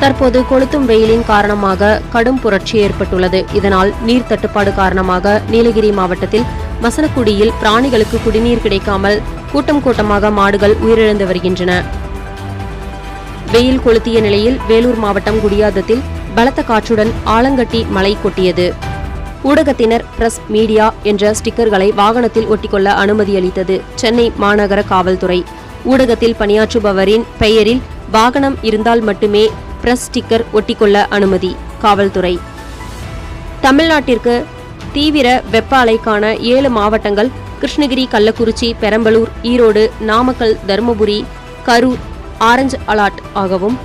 தற்போது கொளுத்தும் வெயிலின் காரணமாக கடும் புரட்சி ஏற்பட்டுள்ளது. இதனால் நீர் தட்டுப்பாடு காரணமாக நீலகிரி மாவட்டத்தில் மசனக்குடியில் பிராணிகளுக்கு குடிநீர் கிடைக்காமல் கூட்டம் கூட்டமாக மாடுகள் உயிரிழந்து வருகின்றன. வெயில் கொளுத்திய நிலையில் வேலூர் மாவட்டம் குடியாதத்தில் பலத்த காற்றுடன் ஆலங்கட்டி மழை கொட்டியது. ஊடகத்தினர் பிரஸ் மீடியா என்ற ஸ்டிக்கர்களை வாகனத்தில் ஒட்டிக்கொள்ள அனுமதி அளித்தது சென்னை மாநகர காவல்துறை. ஊடகத்தில் பணியாற்றுபவரின் பெயரில் வாகனம் இருந்தால் மட்டுமே பிரஸ் ஸ்டிக்கர் ஒட்டிக்கொள்ள அனுமதி காவல்துறை. தமிழ்நாட்டிற்கு தீவிர வெப்ப அலைக்கான ஏழு மாவட்டங்கள் கிருஷ்ணகிரி கள்ளக்குறிச்சி பெரம்பலூர் ஈரோடு நாமக்கல் தருமபுரி கரூர் ஆரஞ்சு அலாட் ஆகவும்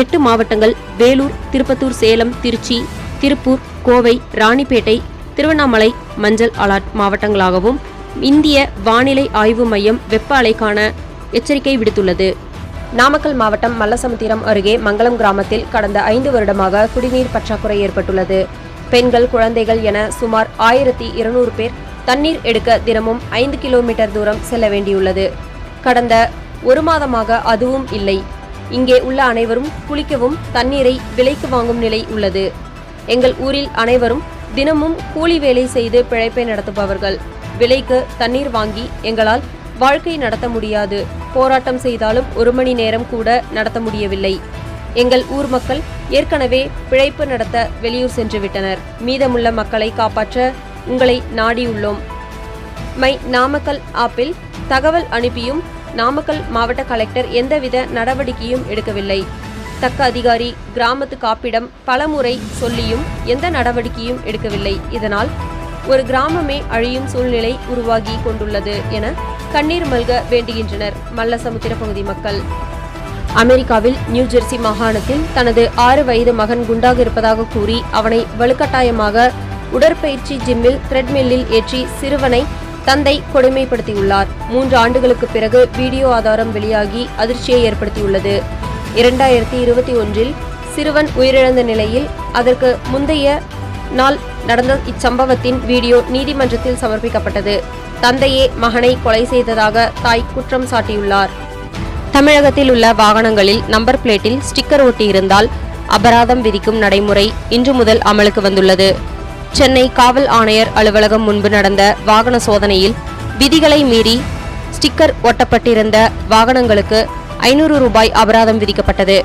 எட்டு மாவட்டங்கள் வேலூர் திருப்பத்தூர் சேலம் திருச்சி திருப்பூர் கோவை ராணிப்பேட்டை திருவண்ணாமலை மஞ்சள் அலாட் மாவட்டங்களாகவும் இந்திய வானிலை ஆய்வு மையம் வெப்ப அலைக்கான எச்சரிக்கை விடுத்துள்ளது. நாமக்கல் மாவட்டம் மல்லசமுத்திரம் அருகே மங்களம் கிராமத்தில் கடந்த ஐந்து வருடமாக குடிநீர் பற்றாக்குறை ஏற்பட்டுள்ளது. பெண்கள் குழந்தைகள் என சுமார் ஆயிரத்தி இருநூறு பேர் தண்ணீர் எடுக்க தினமும் ஐந்து கிலோமீட்டர் தூரம் செல்ல வேண்டியுள்ளது. கடந்த ஒரு மாதமாக அதுவும் இல்லை. இங்கே உள்ள அனைவரும் குளிக்கவும் தண்ணீரை விலைக்கு வாங்கும் நிலை உள்ளது. எங்கள் ஊரில் அனைவரும் தினமும் கூலி வேலை செய்து பிழைப்பை நடத்துபவர்கள். விலைக்கு தண்ணீர் வாங்கி எங்களால் வாழ்க்கை நடத்த முடியாது. போராட்டம் செய்தாலும் ஒரு மணி நேரம் கூட நடத்த முடியவில்லை. எங்கள் ஊர் மக்கள் ஏற்கனவே பிழைப்பு நடத்த வெளியூர் சென்று விட்டனர். மீதமுள்ள மக்களை காப்பாற்ற உங்களை நாடியுள்ளோம். மை நாமக்கல் ஆப்பில் தகவல் அனுப்பியும் நாமக்கல் மாவட்ட கலெக்டர் எந்தவித நடவடிக்கையும் எடுக்கவில்லை. தக்க அதிகாரி கிராமத்து காப்பிடம் பலமுறை சொல்லியும் எந்த நடவடிக்கையும் எடுக்கவில்லை. இதனால் ஒரு கிராமமே அழியும் சூழ்நிலை உருவாகி கொண்டுள்ளது என கண்ணீர் மல்க வேண்டுகின்றனர் மல்லசமுத்திர பகுதி மக்கள். அமெரிக்காவில் நியூ ஜெர்சி மாகாணத்தில் தனது ஆறு வயது மகன் குண்டாக இருப்பதாக கூறி அவனை வலுக்கட்டாயமாக உடற்பயிற்சி ஜிம்மில் த்ரெட்மில்லில் ஏற்றி சிறுவனை தந்தை கொடுமைப்படுத்தியுள்ளார். மூன்று ஆண்டுகளுக்கு பிறகு வீடியோ ஆதாரம் வெளியாகி அதிர்ச்சியை ஏற்படுத்தியுள்ளது. இரண்டாயிரத்தி இருபத்தி ஒன்றில் சிறுவன் உயிரிழந்த நிலையில் அதற்கு முந்தைய நாள் நடந்த இச்சம்பவத்தின் வீடியோ நீதிமன்றத்தில் சமர்ப்பிக்கப்பட்டது. தந்தையே மகனை கொலை செய்ததாக தாய் குற்றம் சாட்டியுள்ளார். தமிழகத்தில் உள்ள வாகனங்களில் நம்பர் பிளேட்டில் ஸ்டிக்கர் ஒட்டியிருந்தால் அபராதம் விதிக்கும் நடைமுறை இன்று முதல் அமலுக்கு வந்துள்ளது. சென்னை காவல் ஆணையர் அலுவலகம் முன்பு நடந்த வாகன சோதனையில் விதிகளை மீறி ஸ்டிக்கர் ஒட்டப்பட்டிருந்த வாகனங்களுக்கு ஐநூறு ரூபாய் அபராதம் விதிக்கப்பட்டது.